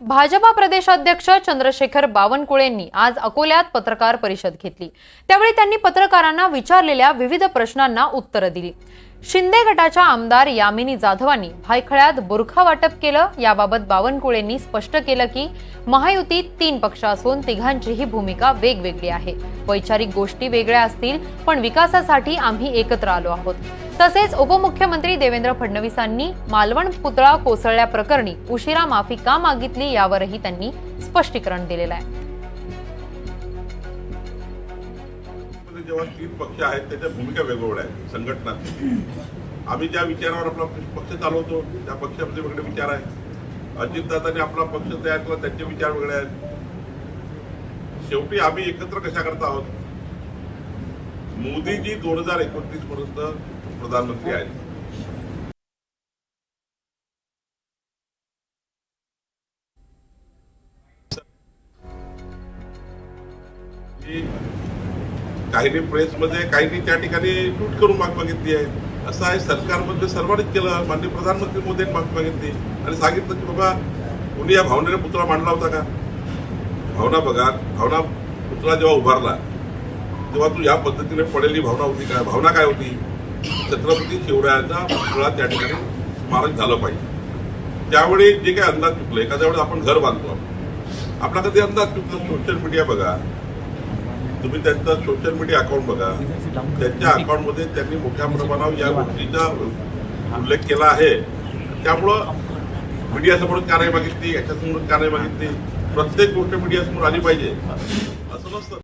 भाजपा प्रदेशाध्यक्ष चंद्रशेखर बावनकुळेंनी आज अकोल्यात पत्रकार परिषद घेतली. त्यावेळी त्यांनी पत्रकारांना विचारलेल्या विविध प्रश्नांना उत्तरं दिली. शिंदे गटाच्या आमदार यामिनी जाधवांनी भायखळ्यात बुरखा वाटप केलं. याबाबत बावनकुळेंनी स्पष्ट केलं की महायुतीत तीन पक्ष असून तिघांचीही भूमिका वेगवेगळी आहे. वैचारिक गोष्टी वेगळ्या असतील पण विकासासाठी आम्ही एकत्र आलो आहोत. तसेच उपमुख्यमंत्री देवेंद्र फडणवीसांनी मालवण पुतळा कोसळल्याप्रकरणी उशिरा माफी का मागितली यावरही त्यांनी स्पष्टीकरण दिलेलं आहे. जेव्हा तीन पक्ष आहेत त्याच्या भूमिका वेगवेगळ्या आहेत संघटना. आम्ही ज्या विचारावर आपला पक्ष चालवतो त्या पक्षामध्ये वेगळे विचार आहेत. अजितदादांनी आपला पक्ष तयार केला त्यांचे विचार वेगळे आहेत. शेवटी आम्ही एकत्र कशा करता आहोत? मोदीजी दोन हजार एकोणतीस पर्यंत प्रधानमंत्री आहेत. की काहींनी प्रेसमध्ये काहींनी त्या ठिकाणी ट्विट करून माग मागितली आहे. असं आहे सरकारमध्ये सर्वांनीच केलं. माननीय प्रधानमंत्री मोदींनी माग मागितली. आणि सांगितलं की बाबा कोणी या भावनेने पुतळा मांडला होता का? भावना बघा भावना पुतळा जेव्हा उभारला तेव्हा तू या पद्धतीने पडलेली भावना होती का? भावना काय होती? छत्रपती शिवरायांचा पुतळा त्या ठिकाणी स्मारक झालं पाहिजे. त्यावेळी जे काही अंदाज चुकलं एखाद्या वेळेस आपण घर बांधतो. आपला कधी अंदाज चुकला सोशल मीडिया बघा तुम्ही त्यांचं सोशल मीडिया अकाउंट बघा. त्यांच्या अकाउंटमध्ये त्यांनी मोठ्या प्रमाणावर या गोष्टीचा उल्लेख केला आहे. त्यामुळं मीडियासमोर कारवाई मागितली याच्यासमोर कारवाई नाही मागितली प्रत्येक गोष्ट मीडियासमोर आली पाहिजे. असं नसतं.